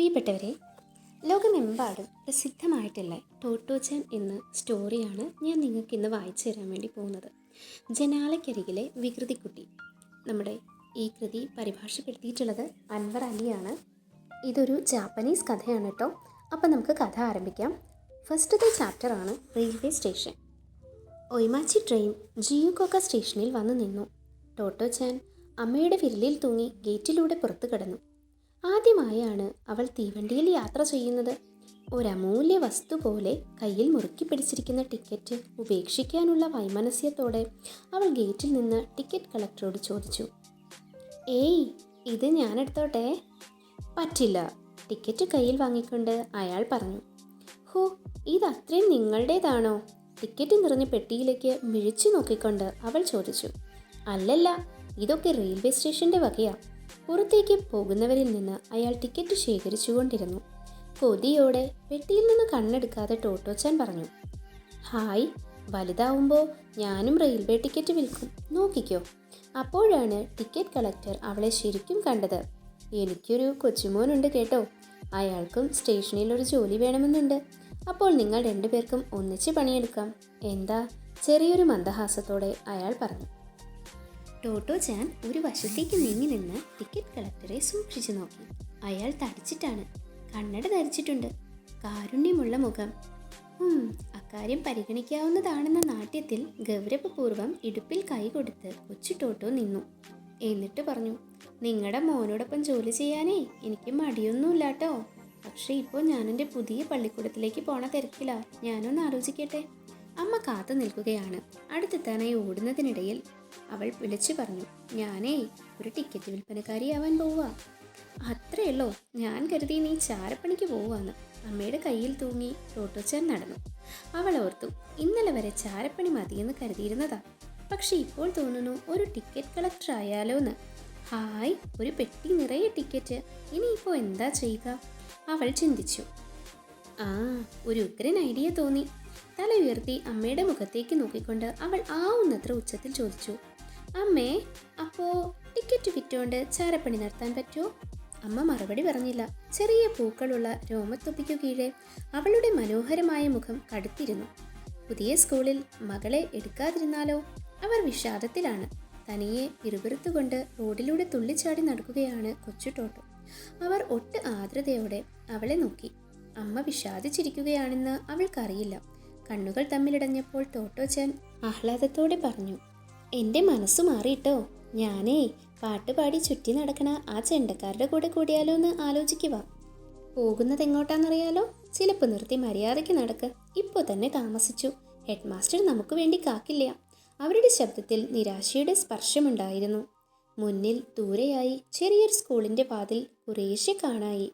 പ്രിയപ്പെട്ടവരെ ലോകമെമ്പാടും പ്രസിദ്ധമായിട്ടുള്ള ടോട്ടോച്ചാൻ എന്ന സ്റ്റോറിയാണ് ഞാൻ നിങ്ങൾക്ക് ഇന്ന് വായിച്ചു തരാൻ വേണ്ടി പോകുന്നത്. ജനാലയ്ക്കരികിലെ വികൃതിക്കുട്ടി നമ്മുടെ ഈ കൃതി പരിഭാഷപ്പെടുത്തിയിട്ടുള്ളത് അൻവർ അലിയാണ്. ഇതൊരു ജാപ്പനീസ് കഥയാണ് കേട്ടോ. അപ്പം നമുക്ക് കഥ ആരംഭിക്കാം. ഫസ്റ്റത്തെ ചാപ്റ്ററാണ് റെയിൽവേ സ്റ്റേഷൻ. ഒയ്മാച്ചി ട്രെയിൻ ജിയുക്കോക്ക സ്റ്റേഷനിൽ വന്നു നിന്നു. ടോട്ടോ ചാൻ അമ്മയുടെ വിരലിൽ തൂങ്ങി ഗേറ്റിലൂടെ പുറത്തു കടന്നു. ആദ്യമായാണ് അവൾ തീവണ്ടിയിൽ യാത്ര ചെയ്യുന്നത്. ഒരമൂല്യ വസ്തു പോലെ കയ്യിൽ മുറുക്കി പിടിച്ചിരിക്കുന്ന ടിക്കറ്റ് ഉപേക്ഷിക്കാനുള്ള വൈമനസ്യത്തോടെ അവൾ ഗേറ്റിൽ നിന്ന് ടിക്കറ്റ് കളക്ടറോട് ചോദിച്ചു. ഏയ് ഇത് ഞാൻ എടുത്തോട്ടെ പറ്റില്ല ടിക്കറ്റ് കയ്യിൽ വാങ്ങിക്കൊണ്ട് അയാൾ പറഞ്ഞു. ഹോ ഇത് അത്രയും നിങ്ങളുടേതാണോ? ടിക്കറ്റ് നിറഞ്ഞ പെട്ടിയിലേക്ക് മിഴിച്ചു നോക്കിക്കൊണ്ട് അവൾ ചോദിച്ചു. അല്ലല്ല ഇതൊക്കെ റെയിൽവേ സ്റ്റേഷന്റെ വകയാ. പുറത്തേക്ക് പോകുന്നവരിൽ നിന്ന് അയാൾ ടിക്കറ്റ് ശേഖരിച്ചുകൊണ്ടിരുന്നു. കൊതിയോടെ പെട്ടിയിൽ നിന്ന് കണ്ണെടുക്കാതെ ടോട്ടോച്ചാൻ പറഞ്ഞു ഹായ് വലുതാവുമ്പോൾ ഞാനും റെയിൽവേ ടിക്കറ്റ് വിൽക്കും. നോക്കിക്കോ. അപ്പോഴാണ് ടിക്കറ്റ് കളക്ടർ അവളെ ശരിക്കും കണ്ടത്. എനിക്കൊരു കൊച്ചുമോനുണ്ട് കേട്ടോ. അയാൾക്കും സ്റ്റേഷനിൽ ഒരു ജോലി വേണമെന്നുണ്ട്. അപ്പോൾ നിങ്ങൾ രണ്ടുപേർക്കും ഒന്നിച്ച് പണിയെടുക്കാം. എന്താ? ചെറിയൊരു മന്ദഹാസത്തോടെ അയാൾ പറഞ്ഞു. ടോട്ടോ ചാൻ ഒരു വശത്തേക്ക് നീങ്ങി നിന്ന് ടിക്കറ്റ് കളക്ടറെ സൂക്ഷിച്ചു നോക്കി. അയാൾ തടിച്ചിട്ടാണ്. കണ്ണട ധരിച്ചിട്ടുണ്ട്. കാരുണ്യമുള്ള മുഖം. അക്കാര്യം പരിഗണിക്കാവുന്നതാണെന്ന നാട്യത്തിൽ ഗൗരവപൂർവം ഇടുപ്പിൽ കൈ കൊടുത്ത് കൊച്ചു ടോട്ടോ നിന്നു. എന്നിട്ട് പറഞ്ഞു നിങ്ങളുടെ മോനോടൊപ്പം ജോലി ചെയ്യാനേ എനിക്ക് മടിയൊന്നുമില്ല കേട്ടോ പക്ഷേ ഇപ്പോൾ ഞാനെന്റെ പുതിയ പള്ളിക്കൂടത്തിലേക്ക് പോണ തിരക്കില്ല ഞാനൊന്ന് ആലോചിക്കട്ടെ? അമ്മ കാത്തു നിൽക്കുകയാണ്. അടുത്തെത്താനായി ഓടുന്നതിനിടയിൽ അവൾ വിളിച്ചു പറഞ്ഞു ഞാനേ ഒരു ടിക്കറ്റ് വിൽപ്പനക്കാരിയാവാൻ പോവുക അത്രയല്ലോ ഞാൻ കരുതി നീ ചാരപ്പണിക്ക് പോവാന്ന്. അമ്മയുടെ കയ്യിൽ തൂങ്ങി ടോട്ടോച്ചാൻ നടന്നു. അവൾ ഓർത്തു ഇന്നലെ വരെ ചാരപ്പണി മതിയെന്ന് കരുതിയിരുന്നതാ. പക്ഷെ ഇപ്പോൾ തോന്നുന്നു ഒരു ടിക്കറ്റ് കളക്ടർ ആയാലോന്ന്. ഹായ് ഒരു പെട്ടി നിറയെ ടിക്കറ്റ് ഇനിയിപ്പോൾ എന്താ ചെയ്യുക അവൾ ചിന്തിച്ചു. ആ ഒരു ഉഗ്രൻ ഐഡിയ തോന്നി. തല ഉയർത്തി അമ്മയുടെ മുഖത്തേക്ക് നോക്കിക്കൊണ്ട് അവൾ ആവുന്നത്ര ഉച്ചത്തിൽ ചോദിച്ചു അമ്മേ അപ്പോ ടിക്കറ്റ് വിറ്റുകൊണ്ട് ചാരപ്പണി നടത്താൻ പറ്റുമോ അമ്മ മറുപടി പറഞ്ഞില്ല. ചെറിയ പൂക്കളുള്ള രോമത്തൊപ്പിക്കു കീഴെ അവളുടെ മനോഹരമായ മുഖം കടുത്തിരുന്നു. പുതിയ സ്കൂളിൽ മകളെ എടുക്കാതിരുന്നാലോ? അവർ വിഷാദത്തിലാണ്. തനിയെ പിറുപിറുത്തുകൊണ്ട് റോഡിലൂടെ തുള്ളിച്ചാടി നടക്കുകയാണ് കൊച്ചു ടോട്ടോ അവർ ഒട്ട് ആർദ്രതയോടെ അവളെ നോക്കി. അമ്മ വിഷാദിച്ചിരിക്കുകയാണെന്ന് അവൾക്കറിയില്ല. കണ്ണുകൾ തമ്മിലിടഞ്ഞപ്പോൾ ടോട്ടോ ചാൻ ആഹ്ലാദത്തോടെ പറഞ്ഞു എന്റെ മനസ്സ് മാറിയിട്ടോ? ഞാനേ പാട്ടുപാടി ചുറ്റി നടക്കണ ആ ചെണ്ടക്കാരുടെ കൂടെ കൂടിയാലോ എന്ന് ആലോചിക്കുക. പോകുന്നത് എങ്ങോട്ടാണെന്നറിയാലോ ചിലപ്പോൾ നിർത്തി മര്യാദയ്ക്ക് നടക്ക്. ഇപ്പോൾ തന്നെ താമസിച്ചു. ഹെഡ് മാസ്റ്റർ നമുക്ക് വേണ്ടി കാക്കില്ല. അവരുടെ ശബ്ദത്തിൽ നിരാശയുടെ സ്പർശമുണ്ടായിരുന്നു. മുന്നിൽ ദൂരെയായി ചെറിയൊരു സ്കൂളിന്റെ വാതിൽ കുറേശ്ശെ കാണായി.